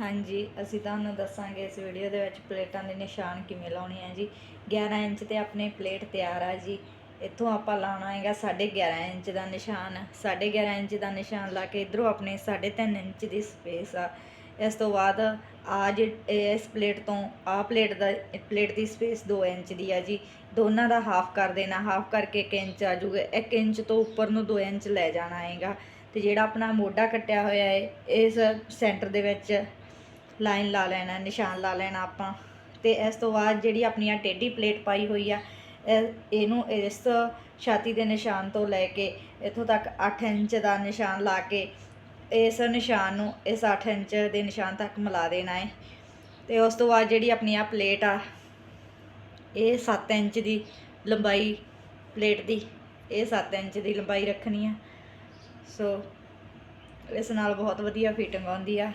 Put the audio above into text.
ਹਾਂਜੀ, ਅਸੀਂ ਤੁਹਾਨੂੰ ਦੱਸਾਂਗੇ ਇਸ ਵੀਡੀਓ ਦੇ ਵਿੱਚ ਪਲੇਟਾਂ ਦੇ ਨਿਸ਼ਾਨ ਕਿਵੇਂ ਲਾਉਣੇ ਆ ਜੀ। 11 ਇੰਚ ਤੇ ਆਪਣੇ ਪਲੇਟ ਤਿਆਰ ਆ ਜੀ। ਇੱਥੋਂ ਆਪਾਂ ਲਾਉਣਾ ਹੈਗਾ 11.5 ਇੰਚ ਦਾ ਨਿਸ਼ਾਨ। 11.5 ਇੰਚ ਦਾ ਨਿਸ਼ਾਨ ਲਾ ਕੇ ਇਧਰੋਂ ਆਪਣੇ 3.5 ਇੰਚ ਦੀ ਸਪੇਸ ਆ। ਇਸ ਤੋਂ ਬਾਅਦ ਆ ਜੇ ਇਸ ਪਲੇਟ ਤੋਂ ਆ ਪਲੇਟ ਦਾ, ਪਲੇਟ ਦੀ ਸਪੇਸ 2 ਇੰਚ ਦੀ ਆ ਜੀ। ਦੋਨਾਂ ਦਾ ਹਾਫ ਕਰ ਦੇਣਾ, ਹਾਫ ਕਰਕੇ 1 ਇੰਚ ਆ ਜਾਊਗਾ 1 ਇੰਚ ਤੋਂ ਉੱਪਰ ਨੂੰ 2 ਇੰਚ ਲੈ ਜਾਣਾ ਹੈਗਾ। ਤੇ ਜਿਹੜਾ ਆਪਣਾ ਮੋਢਾ ਕੱਟਿਆ ਹੋਇਆ ਹੈ ਇਸ ਸੈਂਟਰ ਦੇ ਵਿੱਚ ਲਾਈਨ ਲਾ ਲੈਣਾ, ਨਿਸ਼ਾਨ ਲਾ ਲੈਣਾ ਆਪਾਂ। ਤੇ ਇਸ ਤੋਂ ਬਾਅਦ ਜਿਹੜੀ ਆਪਣੀ ਆ ਟੇਢੀ ਪਲੇਟ ਪਾਈ ਹੋਈ ਆ, ਇਹ- ਇਹਨੂੰ ਇਸ ਛਾਤੀ ਦੇ ਨਿਸ਼ਾਨ ਤੋਂ ਲੈ ਕੇ, ਇੱਥੋਂ ਤੱਕ 8 ਇੰਚ ਦਾ ਨਿਸ਼ਾਨ ਲਾ ਕੇ, ਇਸ ਨਿਸ਼ਾਨ ਨੂੰ ਇਸ 8 ਇੰਚ ਦੇ ਨਿਸ਼ਾਨ ਤੱਕ ਮਿਲਾ ਦੇਣਾ ਹੈ ਤੇ ਉਸ ਤੋਂ ਬਾਅਦ ਜਿਹੜੀ ਆਪਣੀ ਆ ਪਲੇਟ ਆ, ਇਹ 7 ਇੰਚ ਦੀ ਲੰਬਾਈ ਪਲੇਟ ਦੀ, ਇਹ 7 ਇੰਚ ਦੀ ਲੰਬਾਈ ਰੱਖਣੀ ਆ। ਸੋ, ਇਸ ਨਾਲ ਬਹੁਤ ਵਧੀਆ ਫਿਟਿੰਗ ਆਉਂਦੀ ਆ।